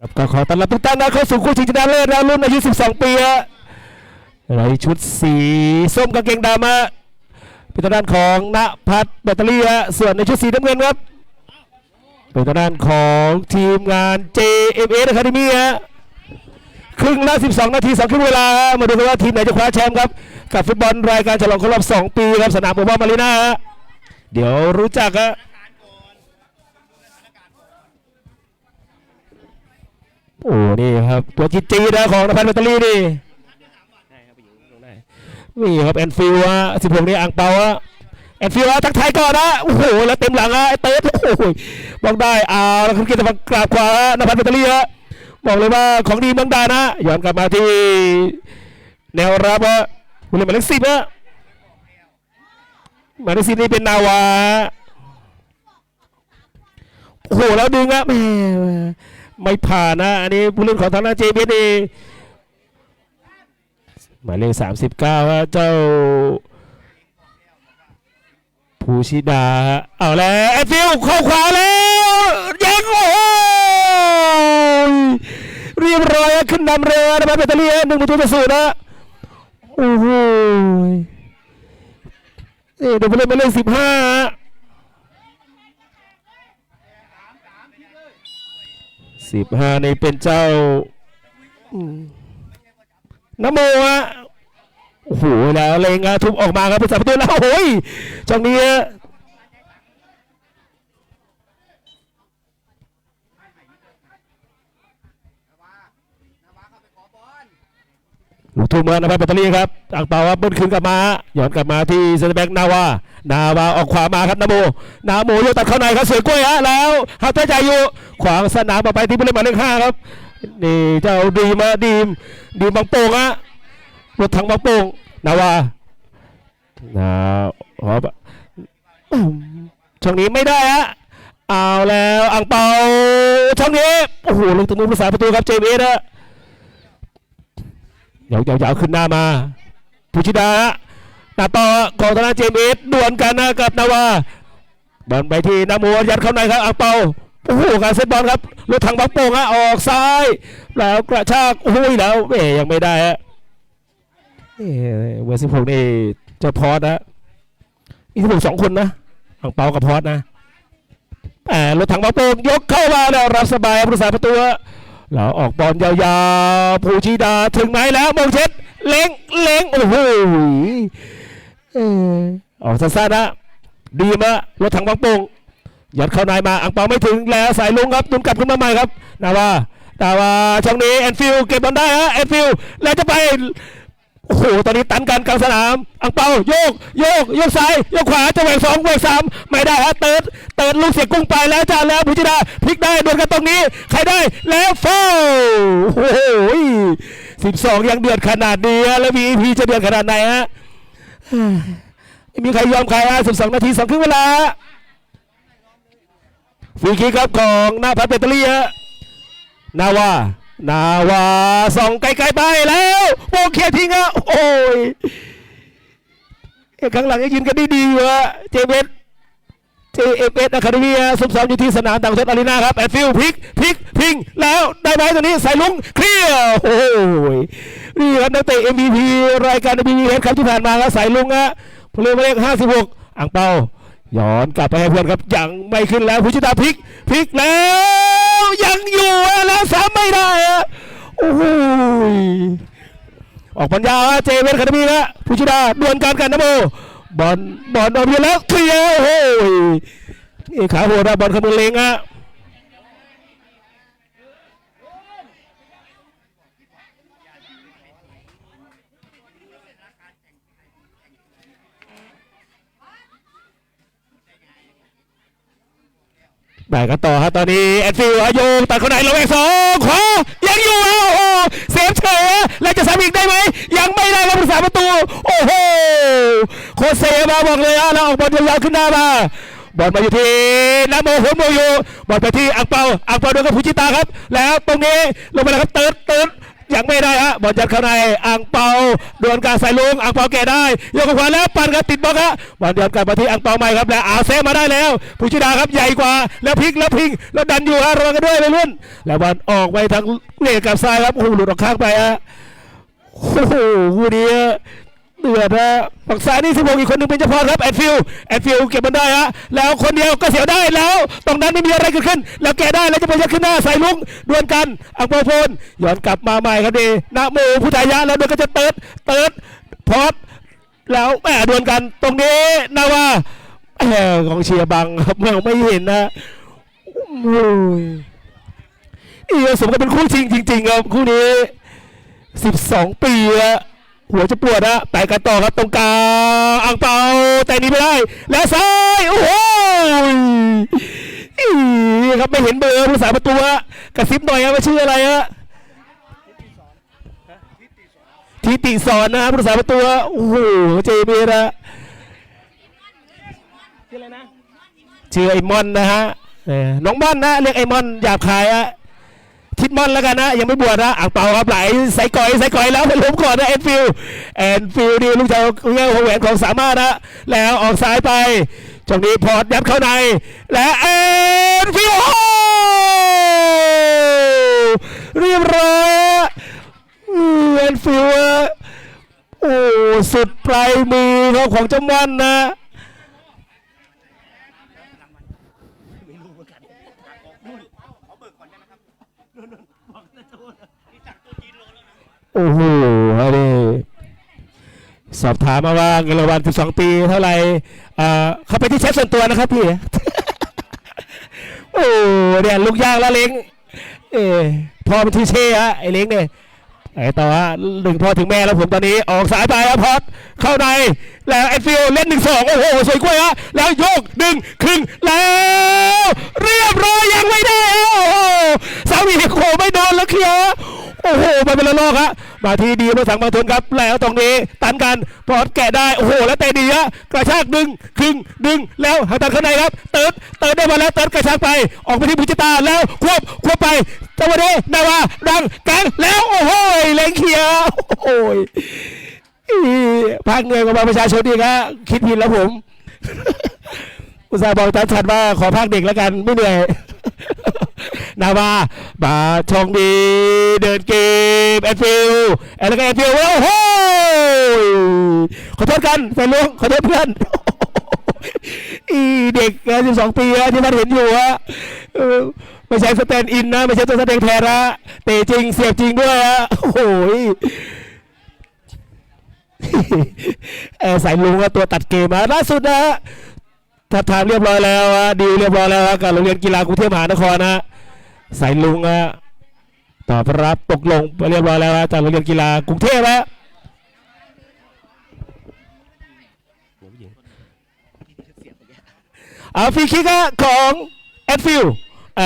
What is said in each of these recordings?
ครับก็ขอต้อนรับทุกท่านนะเข้าสู่คู่ชิงชนะเลิศนะรุ่นอายุ 12 ปีฮะในชุดสีส้มกางเกงดำฮะเป็นทางด้านของณพัฒน์แบตเตอรี่ฮะส่วนในชุดสีน้ำเงินครับเป็นทางด้านของทีมงาน JMS Academy ฮะครึ่งละ 12 นาทีสองครึ่งเวลาฮะมาดูกันว่าทีมไหนจะคว้าแชมป์ครับ กับฟุตบอลรายการฉลองครบรอบ 2 ปีครับสนามโอวามารีนาฮะเดี๋ยวรู้จักฮะ นี่ครับ ตัวจีจีนะของนภัสแบตเตอรี่นี่นี่ครับแอนฟิลฮะสิบหกนี่อ่างเปาฮะแอนฟิลฮะทักทายก่อนนะโอ้โหแล้วเต็มหลังฮะไอเติร์ดโอ้โหบอกได้เอาแล้วคุณเกียรติศักดิ์กราบขวาฮะนภัสแบตเตอรี่ฮะบอกเลยว่าของดีเมืองดานะย้อนกลับมาที่ แนวรับฮะคุณเล่นหมายเลขสิบฮะหมายเลขสิบนี่เป็นนาวาโอ้โหแล้วดึงฮะแหม่ ไม่ผ่านนะ อันนี้ผู้เล่นของทางด้านเจเบสเอหมายเลขสามสิบเก้าเจ้าภูชิดาฮะเอาแล้วแอฟิลเข้าขวาแล้วยิงโอ้โหเรียบร้อยขึ้นนำเรือนะครับแบตเตอรี่หนึ่งประตูต่อศูนย์นะโอ้โหนี่เดี๋ยวผู้เล่นหมายเลขสิบห้า สิบห้านี่เป็นเจ้านโมฮะโอ้โหแล้วเลงอะทุบออกมาครับเป็นสามประตูแล้วโอ้ยจังนี้ ลูกทุ่มมานะครับแบตเตอรี่ครับอ่างเปาครับบิ้ลคืนกลับมาย้อนกลับมาที่เซนเตอร์แบ็กนาวานาวาออกขวามาครับนาโมนาโมโยกตัดเข้าในครับสวยกล้วยฮะแล้วฮัตเตอร์ใจอยู่ขวางสนามออกไปที่ผู้เล่นหมายเลขห้าครับนี่เจ้าดีมาดีมดีมบางโป่งฮะรถถังบางโป่งนาวานาหอบช่องนี้ไม่ได้ฮะเอาแล้วอ่างเปาช่องนี้โอ้โหลงตรงนู้นผู้สาประตูครับเจมี่นะ ยาวๆขึ้นหน้ามาภูชิดาฮะหน้าต่อกองธนาเจมส์เอสดวลกันนะกับนาวาบอลไปที่นาโมยัดเข้าในครับอังเปาโอ้โหการเซตบอลครับรถถังบักโป่งฮะออกซ้าย แล้วกระชากโอ้ยแล้วเอ๊ยังไม่ได้ฮะเอ๊ะเวอร์สิบหกนี่เจะพอดนะอีกสิบหกสองคนนะอังเปากับพอดนะแต่รถถังบักโป่งยกเข้ามาแล้วรับสบายผู้รักษาประตู แล้วออกบอลยาวๆภูชิดาถึงไหมแล้วมงเช็ดเล้งเล้งโอ้โหเออกสั้นๆนะดีมะรถถังบางป่งยัดเข้าในมาอังเปาไม่ถึงแล้วสายลุงครับตุนกลับขึ้นมาใหม่ครับนาวาดาวาช่องนี้แอนฟิลเก็บบอลได้ฮะแอนฟิลแล้วจะไป โอ้โห ตอนนี้ตันกันกลางสนาม อังเปาโยก โยก โยกซ้าย โยกขวาจะแหวกสองแหวกสามไม่ได้ฮะ เติร์ด เติร์ดลูกเสียกุ้งไปแล้วจ้าแล้วภูชิดาพลิกได้โดนกันตรงนี้ ใครได้แล้วฟาโอ้โหสิบสองยังเดือดขนาดนี้แล้วมีพีจะเดือดขนาดไหนฮะมีใครยอมใครฮะสิบสองนาทีสองครึ่งเวลาฟรีคิกครับของหน้าพัดเบตเตอรี่ฮะนาวา นาวาส่องไกลๆไปแล้วโบเคียทิ้งอะโอ้ยเอ้ยข้างหลังยังยืนกันดีๆอยู่ะเจเวสเจเอฟเอสอะคาเดมี่ซุ่มซ้อมอยู่ที่สนามต่างประเทศอารีนาครับแอนฟิลพลิกพลิกพิงแล้วได้ไหมตรงนี้ใส่ลุงเคลียร์โอ้ยนี่ครับนักเตะ MVP รายการ MVP เฮดครับที่ผ่านมาครับใส่ลุงอะผู้เล่นหมายเลข56อ่างเปาย้อนกลับไปให้เพื่อนครับยังไม่ขึ้นแล้วผู้ชิตาพลิกพลิกแล้ว ยังอยู่อะแล้วสามไม่ได้อะโอ้โหออกปัญญาเจเวนคาร์มีนะผู้ชิดาดวลการกันนะโมบอลบอลออกไปแล้วเคลียร์โอ้โหนี่ขาโหดอะบอลขมือเลงอะ ไปกันต่อฮะตอนนี้แอนฟิลอายุตัดคนไหนระแวกสองขวายังอยู่อะโอ้เซฟเฉยแล้วจะซ้ำอีกได้ไหมยังไม่ได้ครับผู้สาประตู โอ้โหโคเซมาบอกเลยอะแล้วออกบอลยาวๆขึ้นหน้ามาบอลมาอยู่ที่นาโมโฮมโมยูบอลไปที่อังเปาอังเปาโดนกับฟูจิตาครับ แล้วตรงนี้ลงไปแล้วครับเติร์ดเติร์ด ยังไม่ได้ฮะบอลยัดเข้าในอ่างเปาดวลการใส่ลุงอ่างเปาแก่ได้ยกขวาแล้วปั่นครับติดบล็อกฮะบอลยัดกลับมาที่อ่างเปาใหม่ครับแล้วอาเซมาได้แล้วผู้ชิดาครับใหญ่กว่าแล้วพลิกแล้วพิงแล้วดันอยู่ฮะระวังกันด้วยเลยรุ่น แล้วบอลออกไปทางเลนกับซ้ายครับโอ้โหหลุดออกข้างไปฮะโอ้โหคู่นี้ เดือดฮะฝั่งซ้ายนี่สิบหกอีกคนหนึงเป็นเจ้าพรครับแอดฟิลแอดฟิลเก็บมันได้ฮะแล้วคนเดียวก็เสียได้แล้วตรงนั้นไม่มีอะไรเกิดขึ้น แล้วแกได้แล้วจะไปยัดขึ้นหน้าใส่ลุงดวลกันอังเปโพนย้อนกลับมาใหม่ครับดีนะโมพุทธายะแล้วเดี๋ยวก็จะเติร์ดเติร์ดพอดแล้วแหมดวลกันตรงนี้นะว่าแหมกองเชียร์บังครับมองไม่เห็นนะโอ้ยอีสมกับเป็นคู่ชิงจริง ๆ ครับคู่นี้ 12 ปีอะ หัวจะปวดอะไปกันต่อครับตรงกลางอ่างเปาแต่นี้ไม่ได้ แล้วซ้ายโอ้โหครับไม่เห็นเบอร์ผู้สาประตูอะกระซิบหน่อยอะว่าชื่ออะไรอะทิติสอนนะผู้สาประตูโอ้โหเจเบระชื่ออะไรนะชื่อไอมอนนะฮะน้องมอนนะเรียกไอมอนหยาบคายอะ ทิดมอนแล้วกันนะ ยังไม่บวชนะอ่างเปาครับไหลใส่ก่อยใส่ก่อยแล้วไปล้มก่อนนะแอนฟิลแอนฟิลนี่ลูกชาเงี้ยหัวแหวนของสามารถนะแล้วออกซ้ายไปจงนี้พอร์ตยัดเข้าใน และแอนฟิลโอ้เรียบร้อยแอนฟิลโอ้สุดปลายมือของเจ้าม่อนนะ โอ้โหอันนี้สอบถามมาว่าเงินรางวัล12 ปีเท่าไหร่อ่าเขาไปที่แชทส่วนตัวนะครับพี่ โอ้เนี่ยลูกย่างแล้วเล้งเออพ่อเป็นทีเช่ฮะไอ้เล้งเนี่ยไอ้ต่อฮะหนึ่งพ่อถึงแม่แล้วผมตอนนี้ออกสายไปครับพอดเข้าใน แล้วไอ้ฟิลเล่นหนึ่งสองโอ้โหสวยกล้วยฮะแล้วโยกดึงครึ่งแล้ว เรียบร้อยยังไม่ได้โอ้โหสามีโคไม่โดนแล้วเคลียร์ โอ้โหมาเป็นละลอกฮะมาทีดีรถถังบาทุนครับ แล้วตรงนี้ตันกันพอดแกะได้โอ้โหแล้วเตะดีฮะกระชากดึงครึ่งดึงแล้วหาตันข้างในครับ เติร์ดเติร์ดได้มาแล้วเติร์ดกระชากไป ออกไปที่บุจิตาแล้วควบควบไปจังหวะนี้นาวาดังกงแล้วโอ้โหเล็งเขียวโอ้ยอีภาคเหนื่อยกว่าประชาชนอีกฮะคิดผิดแล้วผม อุตส่าห์บอกชัดว่าขอภาคเด็กแล้วกันไม่เหนื่อย นาวาบาชองดีเดินเกมแอนฟิลแอนแล้วก็แอนฟิลโอ้โหขอโทษกันแฟนลุงขอโทษเพื่อนอีเด็กแค่สิบสองปีอะที่มันเห็นอยู่อะไม่ใช่สแตนด์อินนะ ไม่ใช่ตัวแสดงแทนนะเตะจริงเสียบจริงด้วยอะโอ้โหยเออสายลุงอะตัวตัดเกมมาล่าสุดนะฮะถ้าทางเรียบร้อยแล้วอะดีลเรียบร้อยแล้วกับโรงเรียนกีฬากรุงเทพมหานครนะ สายลุงอะตอบรับตกลงไปเรียบร้อยแล้วจากโรงเรียนกีฬากรุงเทพอะเอาฟรีคิกของแอดฟิลแอ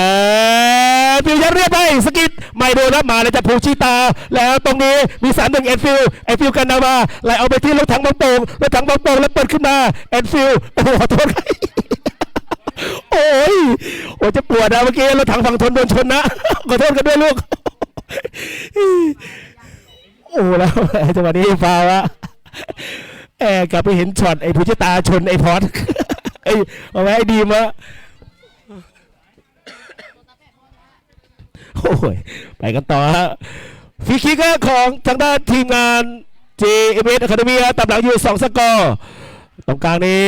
ดฟิลยัดเรียบไปสกิดไม่โดนนะมาเลยจากภูชิตา แล้วตรงนี้มีสามหนึ่งแอดฟิลแอดฟิลกันนามาไหลเอาไปที่รถถังบางโป่งรถถังบางโป่งแล้วเปิดขึ้นมาแอดฟิลโอ้โหโทษคร ยโอ้จะปวดนะเมื่อกี้รถถังฝั่งทนโดนชนนะขอโทษกันด้วยลูก โอ้แล้วจังหวะนี้ฟาวะแอบกลับไปเห็นช็อตไอ้ผู้ชตาชนไอ้พอดไอ้เอาไว้ไอ้ดีมะโอ้ยไปกันต่อฮะฟรีคิกของทางด้านทีมงาน JMS Academy ตามหลังอยู่สองสกอร์ ตรงกลางนี้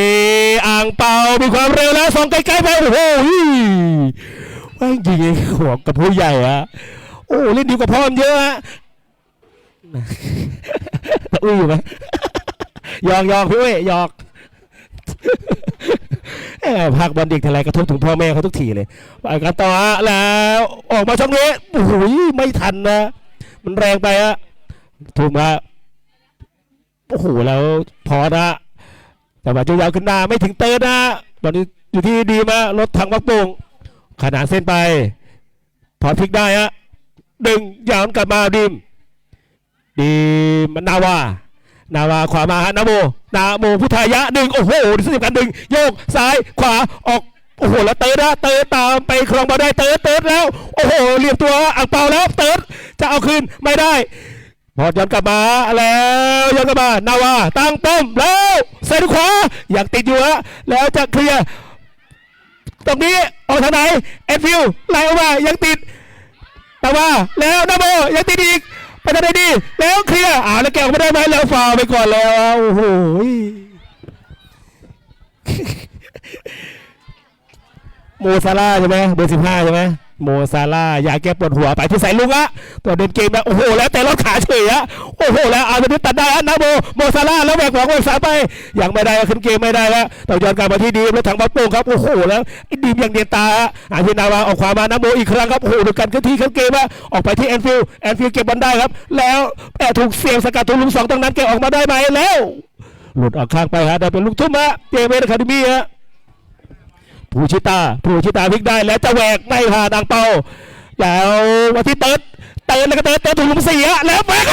อ่างเปามีความเร็วแล้วส่องไกลๆไปโอ้โหแม่งยิงหัวกับผู้ใหญ่อะโอ้เล่นดีกว่าพ่อมันเยอะฮะอุ้ยอยู่ไหมยอกยอกพี่เว้ยยอกภาคบอลเด็กทีไรกระทบถึงพ่อแม่เขาทุกทีเลยไปกันต่อแล้วออกมาช่องนี้โอ้โหไม่ทันนะมันแรงไปอะถูกมโอ้โหแล้วพอนะ แต่ว่าจะยาวขึ้นหน้าไม่ถึงเติร์ดนะตอนนี้อยู่ที่ดีมารถถังวักโป่งขนานเส้นไปพอพลิกได้ฮะดึงยาวกลับมาดีมดีมนาวานาวาขวามาฮะนาโมนาโมพุทธายะดึงโอ้โหสเต็ปการดึงโยกซ้ายขวาออกโอ้โหแล้วเติร์ดนะเติร์ดตามไปครองบอลได้เติร์ดเติร์ดแล้ว โอ้โหเรียบตัวอ่างเปาแล้วเติร์ดจะเอาคืนไม่ได้ บอลย้อนกลับมาแล้วย้อนกลับมานาวาตั้งป้อมแล้วเซนขวาอยากติดอยู่ฮะแล้วจะเคลียร์ตรงนี้ออกทางไหนเอ็นฟิลไล่ออกมายังติดแต่ว่าแล้วนาโมยังติดอีกไปทางไหนดี แล้วเคลียร์อ่าแล้วแกะออกไม่ได้ไหมแล้วฟาวไปก่อนแล้วโอ้โหโมซาร่าใช่ไหมเบอร์สิบห้าใช่ไหม โมซาร่าอยากแก้ปวดหัวไปที่ใส่ลุงอะตัวเดินเกมนะโอ้โหแล้วแต่รถขาเฉยอะโอ้โหแล้วเอาตอนนี้ตัดได้อะนะโมโมซาร่าแล้วแบกหวังแบกสาไปยังไม่ได้ขึ้นเกมไม่ได้แล้วต้องย้อนกลับมาที่ดีมแล้วถังบอลโป่งครับโอ้โหแล้วดีมอย่างเดียนตาอะอาทินาวาออกขวามานะโมอีกครั้งครับโอ้โหดูกันขึ้นที่ขึ้นเกมอะออกไปที่แอนฟิลแอนฟิลเก็บบอลได้ครับ แล้วแอบถูกเสียงสกัดถูกลุงสองตรงนั้นแกออกมาได้ไหมแล้ว หลุดออกข้างไปฮะได้เป็นลูกทุ่มฮะเจเมสอะคาเดมี่ฮะ ผู้ชิตาผู้ชิตาพลิกได้แล้วจะแหวกไม่ผ่านดังเป้า แล้ววันที่เติร์ดเติร์ดแล้วก็เติร์ดเติร์ดถูกลุมเสียแล้วแหวก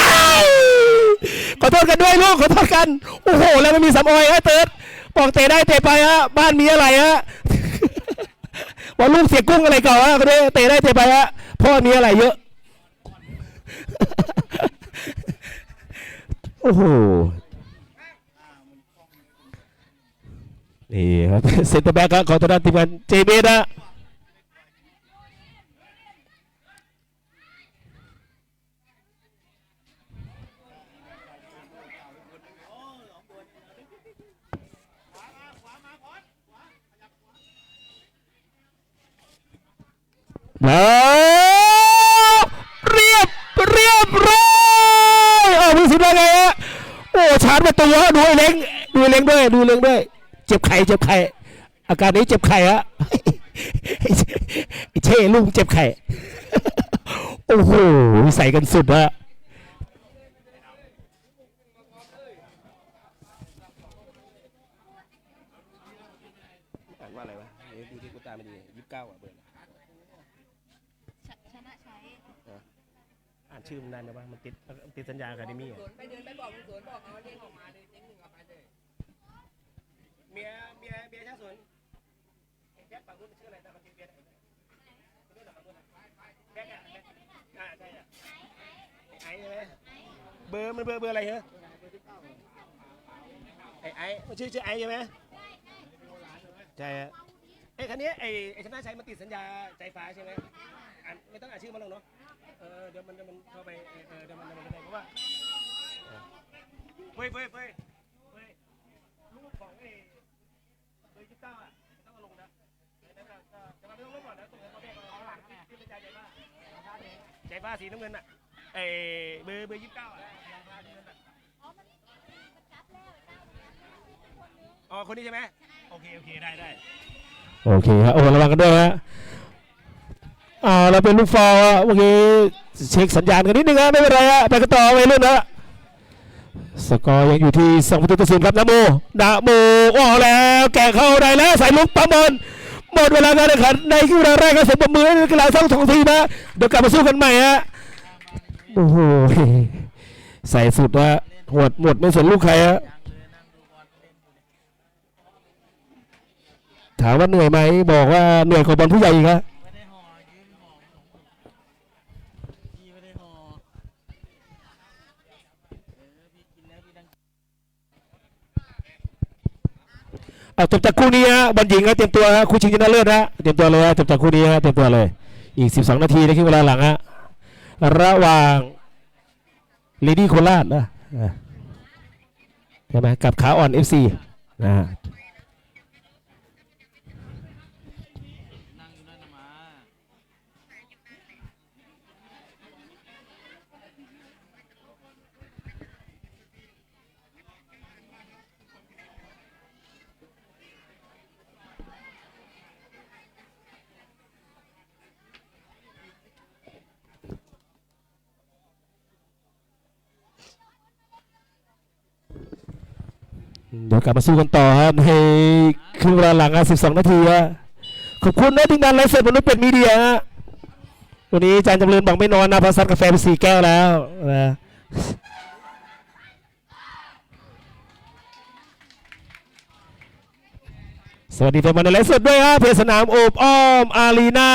ขอโทษกันด้วยลูกขอโทษกันโอ้โห แล้วไม่มีสามออยฮะเติร์ดบอกเตะได้เตะไปฮะบ้านมีอะไรฮะว่าลูกเสียกุ้งอะไรก่อนฮะก็ได้เตะได้เตะไปฮะพ่อมีอะไรเยอะโอ้โห นี่ครับเซนเตอร์แบ็กครับของทางด้านทีมงานเจเบนะแล้วเรียบเรียบร้อยเอาพี่สิบได้ไงฮะโอ้ชาร์จประตูฮะดูเล้งดูเล้งด้วยดูเล้งด้วย เจ็บไข่เจ็บไข่อาการนี้เจ็บไข่ฮะไอ้เช่ไอ้เช่ลุงเจ็บไข่โอ้โหใส่กันสุดฮะอ่านว่าอะไรวะดูที่กูตาไม่ดียี่สิบเก้าอะเบอร์ชชนะใช้อ่านชื่อมันนานนะว่ามันติดติดสัญญาอะคาเดมี่อะ ไปเดินไปบอกคุณสวนบอกเอาเรียกออกมาเลยเจ๊งหนึ่งเอาไปเลย เมียเมียเมียช่างสวนแบ็คฝั่งนู้นชื่ออะไรนะมันชื่อเบียร์แบ็คอ่อ่าใช่อะไอ้ใช่ไหมเบอร์มันเบอร์เบอร์อะไรเหรอไอ้ไอ้มันชื่อชื่อไอ้ใช่ไหมใช่ฮะไอ้คันนี้ไอ้ไอ้ชนะชัยมันติดสัญญาใจฟ้าใช่ไหมอ่านไม่ต้องอ่านชื่อมันหรอกเนาะเออเดี๋ยวมันเดี๋ยวมันเข้าไปเออเดี๋ยวมันเดี๋ยวมันไม่ได้เพราะว่าเฟ้ยเฟ้ยเฟ้ยเฟ้ยลูกของไอ้ เบอร์ยี่สิบเก้าอะต้องลงนะเดี๋ยวเดี๋ยวเดี๋ยวเดี๋ยวมันไม่ต้องลงก่อนนะตรงนี้เขาแบ่งเอาหลังที่เป็นใจใจฟ้าใจฟ้าสีน้ำเงินอะไอ้เบอร์เบอร์ยี่สิบเก้าอะอ๋อคนนี้ใช่ไหมโอเคโอเคได้ได้โอเคครับโอ้ระวังกันด้วยฮะอ่าเราเป็นลูกฟอลอะเมื่อกี้เช็คสัญญาณกันนิดนึงฮะไม่เป็นไรฮะไปกันต่อไปเรื่อยนะ สกอร์ยังอยู่ที่สองประตูต่อศูนย์ครับนะโมนะโมอ้อแล้วแกะเข้าได้แล้วใส่ลูกปั๊มบอลหมดเวลาการแข่งขันในครึ่งเวลาแรกก็เสร็จประมือในกีฬาสองสองทีมนะเดี๋ยวกลับมาสู้กันใหม่ฮะโอ้โหใส่สุดฮะหวดหมดไม่สนลูกใครฮะถามว่าเหนื่อยไหมบอกว่าเหนื่อยกว่าบอลผู้ใหญ่อีกฮะไม่ได้ห่อยืมห่อพี่ไม่ได้ห่อเออพี่กินแล้วพี่ดัง เอาจบจากคู่นี้ฮะบอลหญิงฮะเตรียมตัวฮะคู่ชิงชนะเลิศฮะเตรียมตัวเลยฮะจบจากคู่นี้ฮะเตรียมตัวเลย อีก 12 นาทีในครึ่งเวลาหลังฮะระหว่างลีดี้โคราชนะอะใช่ไหมกับขาอ่อน FC นะ เดี๋ยวกลับมาสู้กันต่อฮะในครึ่งเวลาหลังฮะ12นาทีฮะขอบคุณนะทีมงานไลฟ์สดมนุษย์เป็ดมีเดียฮะวันนี้อาจารย์จำเริญบังไม่นอนนะพราะซัดกาแฟไปสี่แก้วแล้วนะสวัสดีแฟนบอลในไลฟ์สดด้วยฮะเพจสนามโอบอ้อมอารีนา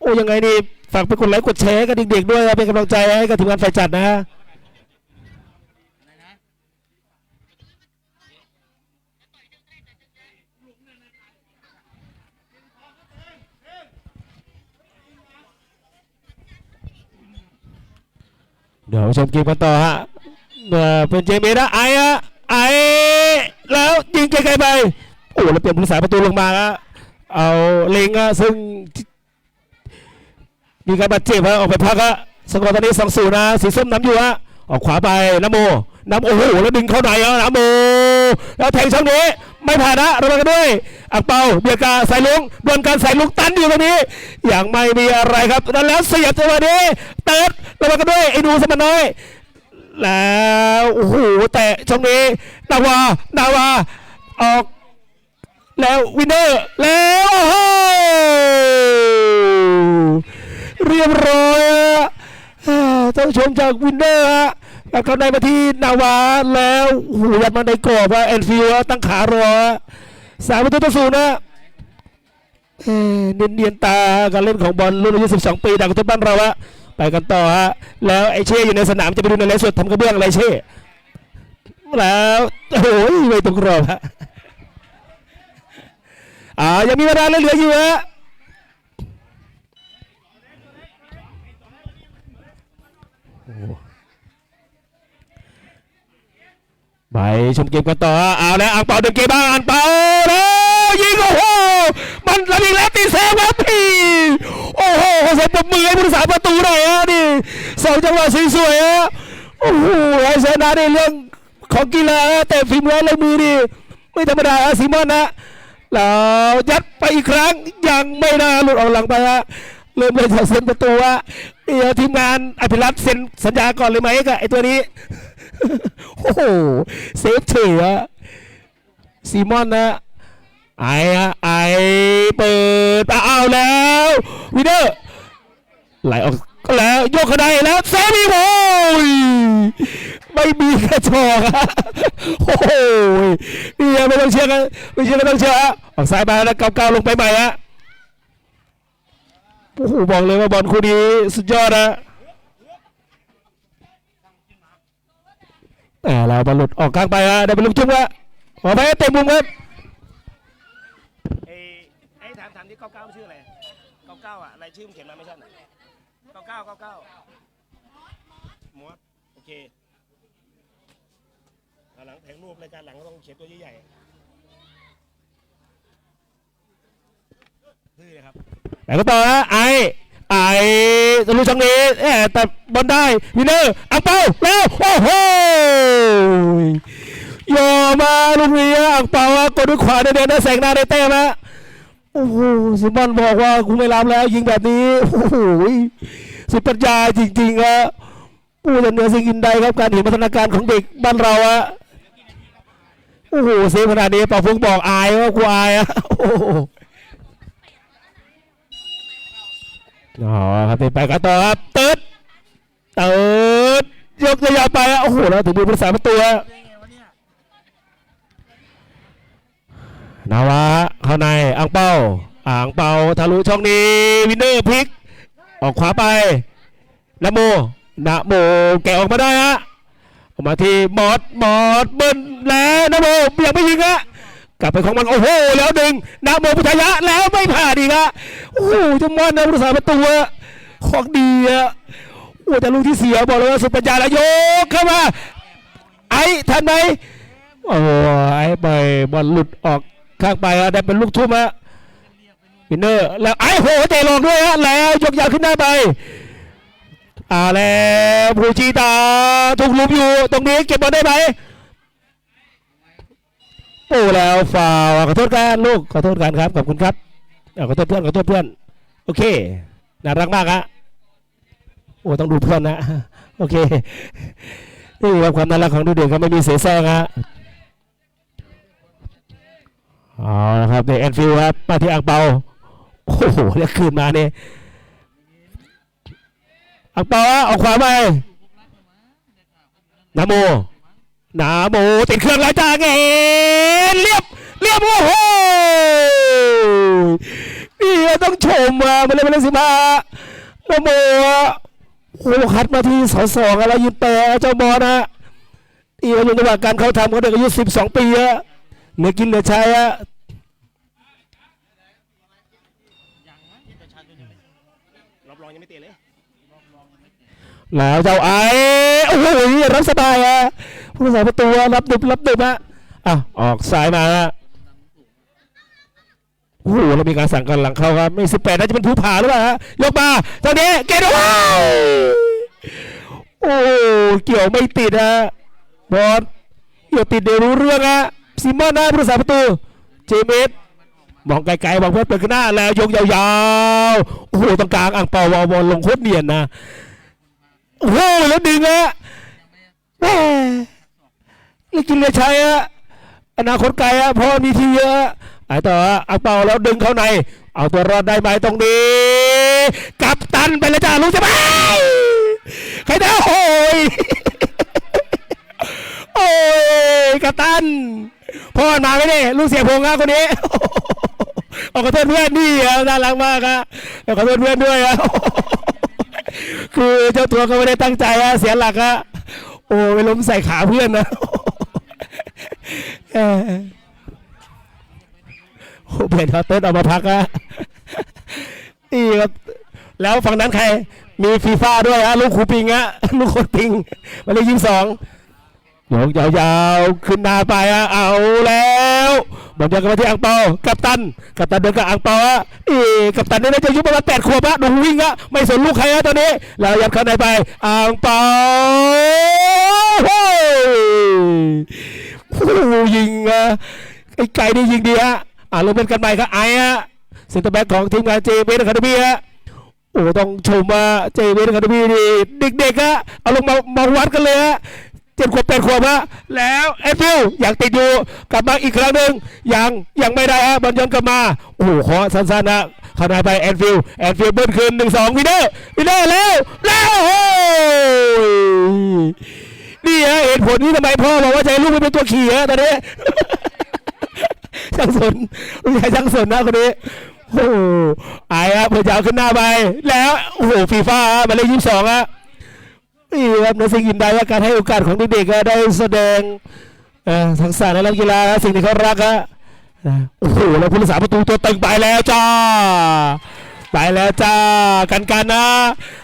โอ้ยังไงนี่ฝากไปกดไลค์กดแชร์กันเด็กๆด้วยเป็นกำลังใจให้กับทีมงานฝ่ายจัดนะฮะ อะไรนะ เดี๋ยวชมเกมกันต่อฮะเป็นเจมส์นะไอ้ฮะไอ้แล้วยิงไกลๆไปโอ้แล้วเปลี่ยนผู้สาประตูลงมาฮะเอาเลงอะซึ่งมีการบาดเจ็บฮะออกไปพักฮะสกอร์ตอนนี้สองศูนย์นะสีส้มน้ำอยู่ฮะออกขวาไปน้ำโมน้ำโอ้โหแล้วดึงเข้าในอะน้ำโมแล้วแทงช่องนี้ ไม่ผ่านนะระวังกันด้วย อักเปาเบียกาใส่ลุงโดนการใส่ลุงตันอยู่ตรงนี้ อย่างไม่มีอะไรครับนั่นแล้วเสียบจังหวะนี้เติร์ดระวังกันด้วยไอ้หนูสมันน้อย แล้วโอ้โหแต่ช่องนี้นาวานาวาออก แล้ววินเนอร์แล้วโอ้โหเรียบร้อยอะอ่าท่านผู้ชมจากวินเนอร์ฮะ แล้วเข้าในมาที่นาวาแล้วหูยัดมาในกรอบว่าแอนฟิลด์ตั้งขารอสามประตูต่อศูนย์นะเนียนเนียนตาการเล่นของบอลรุ่นอายุ12 ปีดังทุกบ้านเราฮะไปกันต่อฮะแล้วไอเช่อยู่ในสนามจะไปดูในไลฟ์สดทำกระเบื้องอะไรเช่แล้วโอ้โหไม่ตรงกรอบฮะอ่ายังมีเวลาเหลืออยู่ฮะ เกมกันต่อเอาแล้วอ่างเปาเดินเกมบ้างอ่างเปาแล้วยิงโอ้โหมันระยิงแล้วตีเซฟครับพี่โอ้โหขอเสียงปรบมือให้ผู้รักษาประตูหน่อยฮะนี่สองจังหวะสวยๆฮะโอ้โหไอเซนาในเรื่องของกีฬาแต่ฝีมือลายมือนี่ไม่ธรรมดาฮะซิมอนนะแล้วยัดไปอีกครั้งยังไม่น่าหลุดออกหลังไปฮะเริ่มเลยจากเซ็นประตูว่าเดี๋ยวทีมงานอภิรัตน์เซ็นสัญญาก่อนเลยไหมกับไอ้ตัวนี้ โอ้โห เซฟเฉยอะซีมอนนะไอ้ฮะไอ้เปิดเอาแล้ววินเนอร์ไหลออกก็แล้วโยกเข้าได้แล้วเซฟีโอยไม่มีกระจอกโอ้โหนี่ยังไม่ต้องเชื่อกันไม่เชื่อก็ต้องเชื่อฮะออกซ้ายมาแล้วเก้าๆลงไปใหม่ฮะโอ้โหบอกเลยว่าบอลคู่นี้สุดยอดนะ แต่เราบอลหลุดออกกลางไปฮะได้เป็นลูกทุ่งฮะออกไปเตะมุมครับไอ้ไอ้ถามถามที่เก้าเก้าชื่ออะไรเก้าเก้าอะรายชื่อมันเขียนมาไม่ใช่เหรอเก้าเก้าเก้าเก้ามอสโอเคเอาหลังแผงรูปรายการหลังก็ต้องเขียนตัวใหญ่ๆซื่อเลยครับแต่ก็ต่อฮะไอ ไอจะรู้ช่องนี้เอ๊ะแต่บอลได้วินเนอร์อังเปาแล้วโอ้โหยอมาลูกนี้อังเป้าฮะกดด้วยขวาเดินได้แสงหน้าได้เต้มฮะโอ้โหซิมอนบอกว่ากูไม่รับแล้วยิงแบบนี้โอ้โหสุดปัญญาจริงๆอะผู้แต่เหนือสิ่งอื่นใดครับการเห็นพัฒนาการของเด็กบ้านเราอะโอ้โหเซฟขนาดนี้ปาฟุ้งบอกอายว่ากูอายอะโอ้ อ๋อครับไปกันต่อครับตึ๊ดตึ๊ดยกยาวๆไปอะโอ้โหแล้วถึงมือผู้รักษาประตูอะวะเนี่ยนาวะเข้าในอ่างเป้าอ่างเป้าทะลุช่องนี้วินเนอร์พลิก ออกขวาไปนะโมนะโมแกะออกมาได้ฮะออกมาที่มอดมอดเบิ้ลแล้วนะโมยังไม่ยิงฮะ กลับไปของมันโอ้โหแล้วดึงนะโมพุทธยะแล้วไม่ผ่านอีกฮะโอ้โหจมอนนะผู้รักษาประตูอะของดีอะโอ้แต่ลูกที่เสียบอกเลยว่าสุปัญญาแล้วโยกเข้ามาไอ้ทันไหมโอ้ไอ้ไปบอลหลุดออกข้างไปอะได้เป็นลูกทุ่มฮะวินเนอร์แล้วไอ้โหเตะหลอกด้วยฮะแล้วยกยาวขึ้นหน้าไปอ่าแล้วผู้ชีตาถูกลุมอยู่ตรงนี้เก็บบอลได้ไหม โอ้แล้วฟาวขอโทษกันลูกขอโทษกันครับขอบคุณครับอขอโทษเพื่อนขอโทษเพื่อนโอเคน่ารักมากฮะโอ้ต้องดูเพื่อนนะโอเคนี่ครับความน่ารักของดูเด็กครับไม่มีเสียแซงฮะเอาละครับเด็กแอนฟิลครับมาที่อ่างเปาโอ้โหเรียกคืนมาเนี่ยอ่างเปาฮะออกขวาไปนาโม นาโมติดเครื่องแล้วจ้าเงนเรียบเรียบยมโอ้โหนี่ต้องชมอะมาเลยมาเลยสิมาละโมอะโอ้โหคัดมาที่สองสองแล้วยืนแปรเจ้าบอลนะนี่อยู่ในระหว่างการเข้าทำของเด็กอายุสิบสองปีอะเหลือกินเหลือใช้อะยังนะที่ประชาชนยังไม่รับรองยังไม่เตะเลยแล้วเจ้าไอ้โอ้โหรับสบายอะ ผู้รักษาประตูรับดึบรับดึบอะอะออกซ้ายมาอะโอ้โหเรามีการสั่งกันหลังเข้าครับไม่สิบแปดน่าจะเป็นผู้ผ่าหรือเปล่าฮะยกมาตอนนี้เกตว้าวโอ้เกี่ยวไม่ติดอะบอลเกี่ยวติดเดี๋ยวรู้เรื่องอะซิมอนนะผู้รักษาประตูเจมิสมองไกลๆมองเพื่อนเปิดข้างหน้าแล้วยกยาวๆโอ้โหตรงกลางอ่างเปาวอลบอลลงโคตรเนียนนะโอ้โหแล้วดึงอะ ล่นกินเลยใช้อะอนาคตไกลอะเพราะมีทีเยอะไอ้ต่ออะอังเปาแล้วดึงเข้าใน เอาตัวรอดได้ไหมตรงนี้กับตันไปเลยจ้าลูกจะไปใครได้โอ้ยโอ้ยกับตันพ่อมาไมเนี่ยลูกเสียพงษ์ครับคนนี้เอาขอโทษเพื่อนนี่อะน่ารักมากอะเอาขอโทษเพื่อนด้วยอะคือเจ้าตัวก็ไม่ได้ตั้งใจอะเสียหลักอะโอ้ไปล้มใส่ขาเพื่อนนะ โอ้เปลี่ยนเขาเต้นออกมาพักอะนี่ครับ แล้วฝั่งนั้นใคร มีฟีฟ่าด้วยอะลูกคูปิงอะลูกโคตรปิงมาเลยยิงสองยกยาวๆขึ้นหน้าไปอะเอาแล้ว บอลเดินกลับมาที่อังเปากัปตัน กัปตันเดินกับอังเปาอะเอีกัปตันนี่น่าจะอายุประมาณแปดขวบอะดูวิ่งอะไม่สนลูกใครอะตอนนี้ แล้วยัดเข้าในไป อังเปาโอ้โหยิงอะไอ้ไก่นี่ยิงดีฮะอ่าลงเป็นกันใหม่ครับไอ้อะเซ็นเตอร์แบ็กของทีมงานเจเมสคาเดมี่ฮะโอ้ต้องชมว่าเจเวนคาร์บีนี่เด็กๆอะเอาลงมามาวัดกันเลยฮะ เจ็ดขวบแปดขวบฮะแล้วเอฟฟิลยังติดอยู่กลับมาอีกครั้งหนึ่งยังยังไม่ได้ฮะบอลย้อนกลับมา โอ้โหขอสั้นๆนะเข้าในไปแอนฟิลแอนฟิลเบิ้ลคืนหนึ่งสองวินเนอร์วินเนอร์แล้วแล้วโอ้นี่ฮะเหตุผลที่ทำไมพ่อบอกว่าให้ลูกไปเป็นตัวขี่ฮะตอนนี้ช่างสนลูกชายช่างสนนะคนนี้โอ้ไอ้ครับเพื่อจะเอาขึ้นหน้าไป แล้วโอ้โหฟีฟ่าหมาเลขยี่สิบสองอะ นี่ครับในสิ่งยินใดว่าการให้โอกาสของเด็กๆได้แสดงทักษะในเรื่องกีฬาสิ่งที่เขารักอะนะโอ้โหแล้วผู้รักษาประตูตัวตึงไปแล้วจ้าไปแล้วจ้ากันกันนะ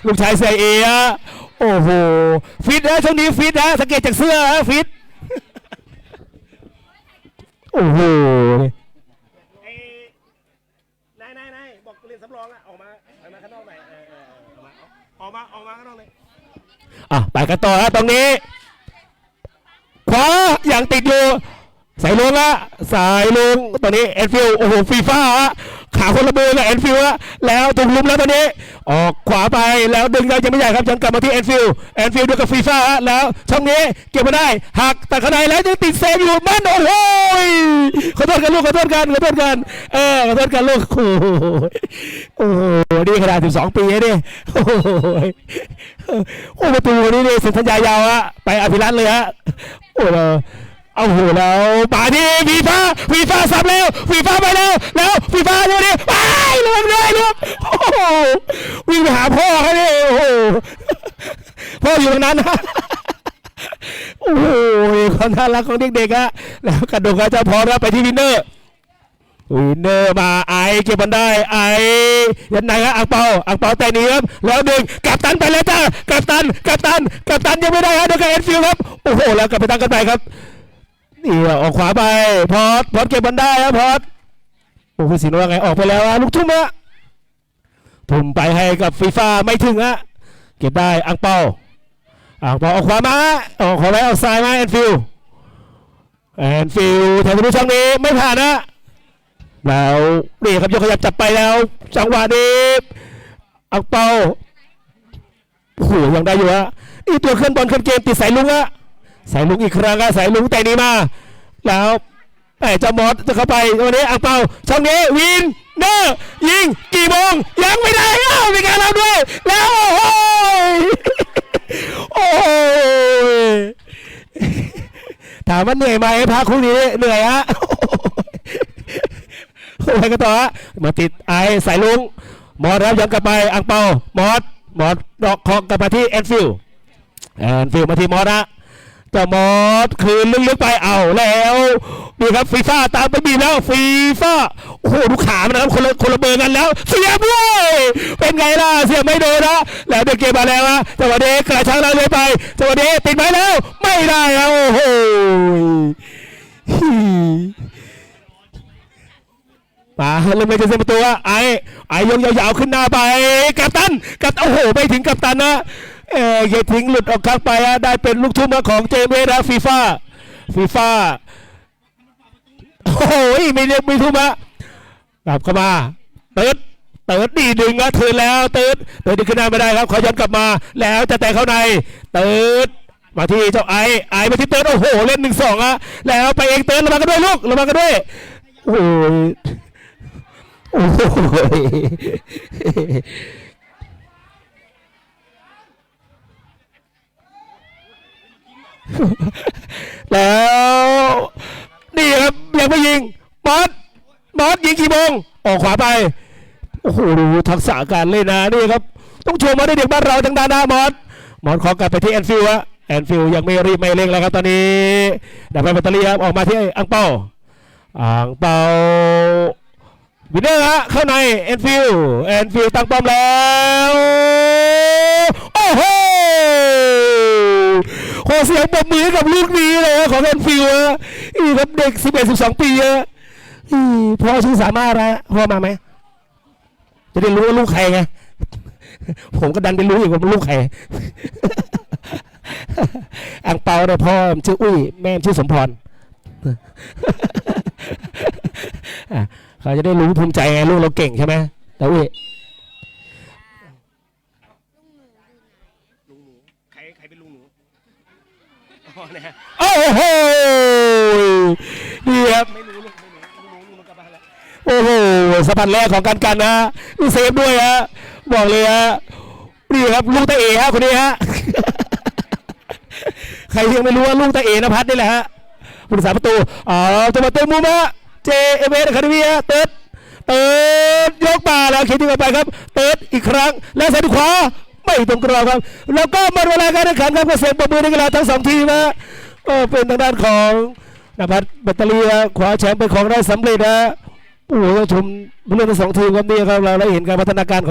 ลูกชายเสียเอะโอ้โหฟิตนะช่วงนี้ฟิตนะสังเกตจากเสื้อนะฟิตโอ้โห อะไปกันต่อฮะตรงนี้ ขวาอย่างติดอยู่สายลุงอะสายลุงตอนนี้แอนฟิลโอ้โหฟีฟ่าฮะขาคนละเบอร์กับแอนฟิลอะแล้วถูกลุมแล้วตอนนี้ ออกขวาไปแล้วดึงได้ยังไม่ใหญ่ครับยังกลับมาที่แอนฟิลแอนฟิลด้วยกับฟีฟ่าฮะแล้วช่องนี้เก็บมาได้หักแต่ข้างในแล้วยังติดเซฟอยู่มันโอ้โห ขอโทษกันลูกขอโทษกันขอโทษกันเออขอโทษกันลูกโอ้โหโอ้โหนี่ขนาด12ปีนะนี่โอ้โหโอ้ประตูนี้นี่สินสัญญายาวอะไปอภิรัตน์เลยฮะโอ้เราเอาโหแล้วป่านี่ฟีฟ่าฟีฟ่าสับแล้วฟีฟ่าไปแล้วแล้วฟีฟ่าดูดิไปรวมเลยรวมโอ้โหวิ่งไปหาพ่อเขาดิโอ้โหพ่ออยู่ตรงนั้นนะ โอ้โหความน่ารักของเด็กๆอะแล้วกระโดดกระเจ้าพร้อมแล้วไปที่วินเนอร์วินเนอร์มาไอเก็บบอลได้ไอยันไหนครับอังเปาอังเปาแต่นี้ครับแล้วดึงกลับตันไปแล้วจ้ากับตันกับตันกับตันยังไม่ได้ครับเดี๋ยวกับเอ็นฟิลครับโอ้โหแล้วกลับไปตั้งกันไปครับนี่ออกขวาไปพอดพอดเก็บบอลได้ครับพอดโอ้ผู้สินว่าไงออกไปแล้วลูกทุ่มอะทุ่มไปให้กับฟีฟ่าไม่ถึงอะเก็บได้อังเปา อังเปาออกขวามาออกขวาไปออกซ้ายมาแอนฟิลแอนฟิลแทนที่ช่องนี้ไม่ผ่านนะแล้วนี่ครับยกขยับจับไปแล้ว จังหวะนี้อังเปาโอ้โหยังได้อยู่ฮะอีตัวเคลื่อนบอลเคลื่อนเกมติดสายลุงอะสายลุงอีกครั้งอะสายลุงแต่นี้มา แล้วไอ้เจ้ามอสจะเข้าไปวันนี้อังเปาช่องนี้วิน เนอร์ยิงกี่โมงยังไม่ได้อ้าวมีการเราด้วย แล้ว โอ้โหโอ้โหถามว่าเหนื่อยไหมพักคู่นี้เหนื่อยฮะไปกันต่อฮะมาติดไอสายลุงมอสครับย้อนกลับไปอังเปามอสมอสดอกคอกกลับมาที่แอนฟิลแอนฟิลมาที่มอสนะเจ้ามอสคืนลึกๆไปเอาแล้ว นี่ครับฟีฟ่าตามไปบีบแล้วฟีฟ่าโอ้โหดูกขามันนะครับคนละคนละเบอร์กันแล้ว เสียบด้วยเป็นไงล่ะเสียบไม่โดนนะแล้วเด็กเกมมาแล้วนะจังหวะนี้กระชังเราเลยไปจังหวะนี้ติดไหมแล้ว ไม่ได้ครับโอ้โหมาเริ่มเลยจะเซ็นประตูว่าไอ้ไอ้ยงยาวๆขึ้นหน้าไปกัปตันกัปโอ้โหไม่ถึงกัปตันนะเออเกทิ้งหลุดออกข้างไปอะได้เป็นลูกทุ่มของเจมส์นะฟีฟ่าฟีฟ่า โอ้โหไม่เรียกไม่ทุ่มอะกลับเข้ามาเติร์ดเติร์ดดีดึงอะถือแล้วเติร์ดเติร์ดดึงขึ้นหน้าไม่ได้ครับขอย้อนกลับมา แล้วจะแต่เข้าในเติร์ดมาที่เจ้าไอ้ไอ้มาที่เติร์ดโอ้โหเล่นหนึ่งสองอะแล้วไปเองเติร์ดระวังกันด้วยลูกระวังกันด้วยโอ้โหโอ้ยแล้ว นี่ครับยังไม่ยิงมอสมอสยิงกี่โมงออกขวาไปโอ้โหดูทักษะการเล่นนะนี่ครับ ต้องชมมาได้เด็กบ้านเราทั้งดานามอสมอสขอกลับไปที่แอนฟิลด์ฮะแอนฟิลด์ยังไม่รีบไม่เร่งแล้วครับตอนนี้ดับไปแบตเตอรี่ครับออกมาที่อังเปาอังเปาวินเนอร์ฮะเข้าในแอนฟิลแอนฟิลตั้งป้อมแล้ว ขอเสียงปรบมือกับลูกนี้เลยฮะของแอนฟิลฮะอีครับเด็ก 11 12 ปีฮะอีพ่อชื่อสามารถนะพ่อมาไหม จะได้รู้ว่าลูกใครไงผมก็ดันไปรู้อีกว่าเป็นลูกใครอังเปาเนี่ยพ่อชื่ออุ้ย แม่ชื่อสมพรอะเขาจะได้รู้ภูมิใจไงลูกเราเก่งใช่ไหมแล้วอุ้ย ลุงหนูใครใครเป็นลุงหนู อ๋อเนี่ยโอ้โหนี่ครับไม่รู้ลูกไม่รู้ลุงหนูลุงหนูกลับบ้านแล้วโอ้โหสะพันแรกของกันกันนะนี่เซฟด้วยฮะบอกเลยฮะนี่ครับลูกตาเอฮะคนนี้ฮะ ใครยังไม่รู้ว่าลูกตาเอนภัสนี่แหละฮะผู้รักษาประตูอ๋อจังหวะเตะมุมฮะเจเอเมสคาร์ดีฮะเติร์ดเติร์ดยกมาแล้วคิดที่ไปครับ เติร์ดอีกครั้งแล้วใส่ดูขวา ไม่ตรงกรอบครับ แล้วก็มาเวลาการแข่งขันครับก็เสียงปรบมือในกีฬาทั้งสองทีมนะก็เป็นทางด้านของนภัสแบตเตอรี่คว้าแชมป์เป็นของได้สำเร็จนะโอ้โหชมผู้เล่นทั้งสองทีมครับนี่ครับเราได้เห็นการพัฒนาการของ